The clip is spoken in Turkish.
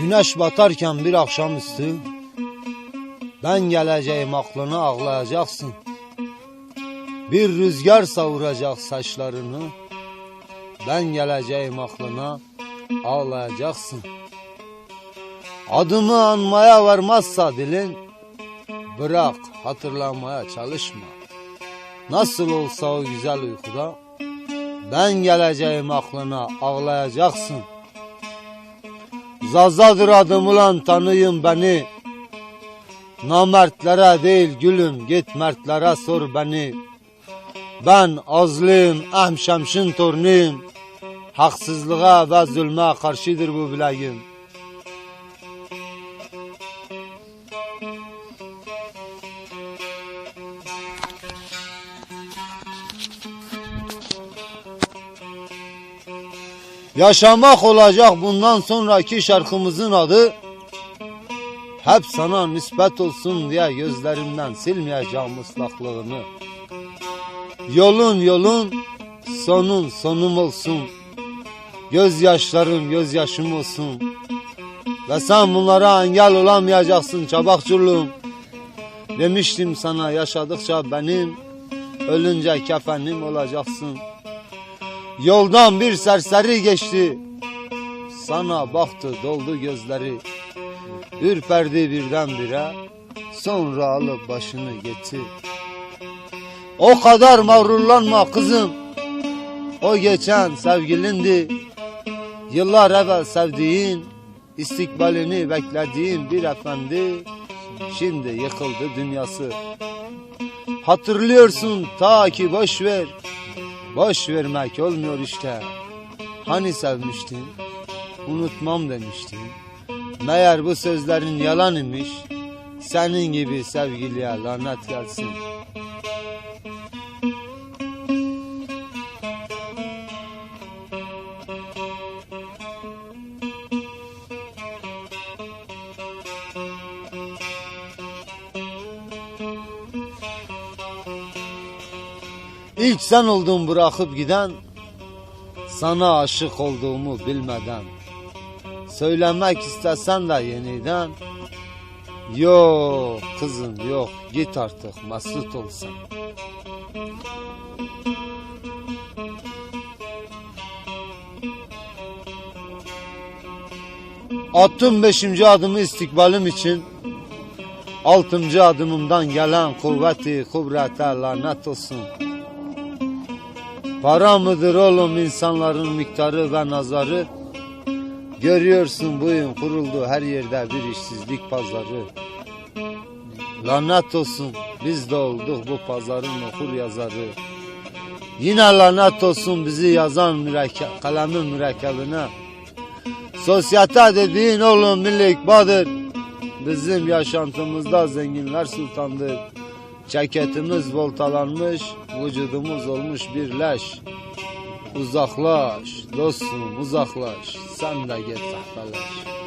Güneş batarken bir akşamüstü ben geleceğim aklına ağlayacaksın. Bir rüzgar savuracak saçlarını ben geleceğim aklına ağlayacaksın. Adımı anmaya varmazsa dilin bırak hatırlamaya çalışma. Nasıl olsa o güzel uykuda ben geleceğim aklına ağlayacaksın. Zazadır adım ulan tanıyın beni. Namertlere değil gülüm git mertlere sor beni. Ben azlıyım emşemşin torunuyum. Haksızlığa ve zulme karşıdır bu bileğim. Yaşamak olacak bundan sonraki şarkımızın adı Hep sana nispet olsun diye gözlerimden silmeyeceğim ıslaklığını. Yolun yolun sonun sonum olsun. Gözyaşlarım gözyaşım olsun. Ve sen bunlara engel olamayacaksın çabakçılığım Demiştim sana yaşadıkça benim Ölünce kefenim olacaksın Yoldan bir serseri geçti. Sana baktı doldu gözleri. Ürperdi birdenbire. Sonra alıp başını gitti. O kadar mağrurlanma kızım. O geçen sevgilindi. Yıllar evvel sevdiğin, istikbalini beklediğin bir efendi. Şimdi yıkıldı dünyası. Hatırlıyorsun ta ki boş ver. Boş vermek olmuyor işte. Hani sevmiştin, unutmam demiştin. Meğer bu sözlerin yalan imiş. Senin gibi sevgiliye lanet gelsin. İlk sen oldun bırakıp giden Sana aşık olduğumu bilmeden. Söylemek istesen de yeniden Yok kızım yok git artık mesut ol sen. Attım beşinci adımı istikbalim için Altıncı adımımdan gelen kuvveti kuvvete lanet olsun Para mıdır oğlum insanların miktarı ve nazarı? Görüyorsun bugün kuruldu her yerde bir işsizlik pazarı. Lanet olsun biz de olduk bu pazarın okur yazarı. Yine lanet olsun bizi yazan müreke, kalemin mürekkebine. Sosyete dediğin oğlum milli ikbadır. Bizim yaşantımızda zenginler sultandır. Ceketimiz voltalanmış, vücudumuz olmuş bir leş. Uzaklaş dostum uzaklaş, sen de git kahveleş.